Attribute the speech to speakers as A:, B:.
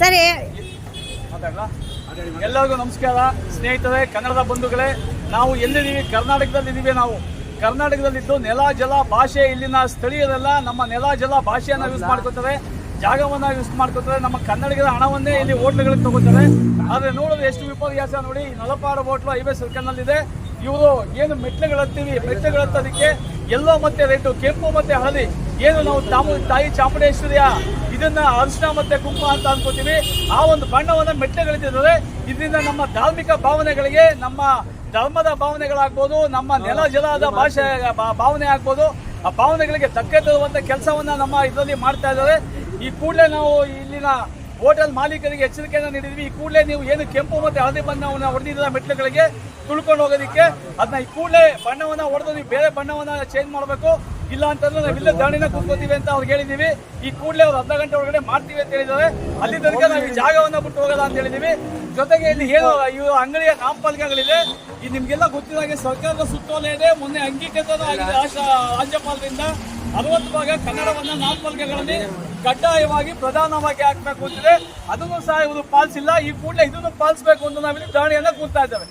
A: ಸರಿ?
B: ಎಲ್ಲರಿಗೂ ನಮಸ್ಕಾರ. ಸ್ನೇಹಿತರೆ ಕನ್ನಡದ ಬಂಧುಗಳೇ ನಾವು ಎಲ್ಲಿದ್ದೀವಿ ಕರ್ನಾಟಕದಲ್ಲಿ ಇದೀವಿ ನಾವು. ಕರ್ನಾಟಕದಲ್ಲಿದ್ದು ನೆಲ ಜಲ ಭಾಷೆ ಇಲ್ಲಿನ ಸ್ಥಳೀಯರೆಲ್ಲ ನಮ್ಮ ನೆಲ ಜಲ ಭಾಷೆಯನ್ನ ಯೂಸ್ ಮಾಡ್ಕೋತಾರೆ ಜಾಗವನ್ನ ಯೂಸ್ ಮಾಡ್ಕೊತಾರೆ ನಮ್ಮ ಕನ್ನಡಿಗರ ಹಣವನ್ನೇ ಇಲ್ಲಿ ಹೋಟ್ಲುಗಳಿಗೆ ತಗೋತಾರೆ ಆದ್ರೆ ನೋಡೋದು ಎಷ್ಟು ವಿಪರ್ಯಾಸ ನೋಡಿ ನಲಪಾರು ನಲಪಾಡು ಹೋಟ್ಲು ಹೈವೇ ಸರ್ಕಲ್ನಲ್ಲಿದೆ. ಇವರು ಏನು ಮೆಟ್ಲುಗಳು ಹತ್ತೀವಿ ಮೆಟ್ಲುಗಳು ಹತ್ತೋದಕ್ಕೆ ಎಲ್ಲೋ ಮತ್ತೆ ರೇಟು ಕೆಂಪು ಮತ್ತೆ ಹಳದಿ. ಏನು ನಾವು ತಾಮು ತಾಯಿ ಚಾಮುಂಡೇಶ್ವರಿಯ ಇದನ್ನ ಅರಿಶಿನ ಮತ್ತೆ ಕುಂಕುಮ ಅಂತ ಅನ್ಕೋತೀವಿ. ಆ ಒಂದು ಬಣ್ಣವನ್ನ ಮೆಟ್ಲುಗಳಿದ್ದಾರೆ ಇದರಿಂದ ನಮ್ಮ ಧಾರ್ಮಿಕ ಭಾವನೆಗಳಿಗೆ, ನಮ್ಮ ಧರ್ಮದ ಭಾವನೆಗಳಾಗ್ಬೋದು, ನಮ್ಮ ನೆಲ ಜಲದ ಭಾಷೆ ಭಾವನೆ ಆಗ್ಬೋದು. ಆ ಭಾವನೆಗಳಿಗೆ ಧಕ್ಕೆ ತರುವಂತ ಕೆಲಸವನ್ನ ನಮ್ಮ ಇದರಲ್ಲಿ ಮಾಡ್ತಾ ಇದ್ದಾರೆ. ಈ ಕೂಡಲೇ ನಾವು ಇಲ್ಲಿನ ಹೋಟೆಲ್ ಮಾಲೀಕರಿಗೆ ಎಚ್ಚರಿಕೆಯನ್ನು ನೀಡಿದ್ವಿ. ಈ ಕೂಡಲೇ ನೀವು ಏನು ಕೆಂಪು ಮತ್ತೆ ಹಳದಿ ಬಣ್ಣವನ್ನು ಹೊಡೆದಿದ್ದ ಮೆಟ್ಲುಗಳಿಗೆ ತುಳ್ಕೊಂಡು ಹೋಗೋದಕ್ಕೆ. ಅದನ್ನ ಈ ಕೂಡಲೇ ಬಣ್ಣವನ್ನ ಹೊಡೆದು ನೀವು ಬೇರೆ ಬಣ್ಣವನ್ನ ಚೇಂಜ್ ಮಾಡಬೇಕು. ಇಲ್ಲ ಅಂತಂದ್ರೆ ನಾವು ಇಲ್ಲೇ ದಾಣಿನ ಕೂತ್ಕೋತೀವಿ ಅಂತ ಅವ್ರಿಗೆ ಹೇಳಿದೀವಿ. ಈ ಕೂಡಲೇ ಅವ್ರು ಅರ್ಧ ಗಂಟೆ ಒಳಗಡೆ ಮಾಡ್ತೀವಿ ಅಂತ ಹೇಳಿದ್ದಾರೆ. ಅಲ್ಲಿ ತನಕ ನಾವು ಜಾಗವನ್ನ ಬಿಟ್ಟು ಹೋಗಲ್ಲ ಅಂತ ಹೇಳಿದೀವಿ. ಜೊತೆಗೆ ಇಲ್ಲಿ ಏನು ಇವು ಅಂಗಡಿಯ ನಾಮಫಲಕಗಳಿದೆ ಇದು ನಿಮ್ಗೆಲ್ಲ ಗೊತ್ತಿರೋ ಹಾಗೆ ಸರ್ಕಾರದ ಸುತ್ತೋಲೆ ಇದೆ. ಮೊನ್ನೆ ಅಂಗೀಕೃತ ಆಗಿದೆ ರಾಜ್ಯಪಾಲರಿಂದ. ಅರವತ್ತು ಭಾಗ ಕನ್ನಡವನ್ನ ನಾಮಫಲಕಗಳಲ್ಲಿ ಕಡ್ಡಾಯವಾಗಿ ಪ್ರಧಾನವಾಗಿ ಹಾಕ್ಬೇಕು ಅಂತಿದೆ. ಅದನ್ನು ಸಹ ಇವರು ಪಾಲಿಸಿಲ್ಲ. ಈ ಕೂಡಲೇ ಇದನ್ನು ಪಾಲಿಸಬೇಕು ಅಂತ ನಾವಿಲ್ಲಿ ದಾಳಿಯನ್ನ ಕೂತಾ ಇದ್ದೇವೆ.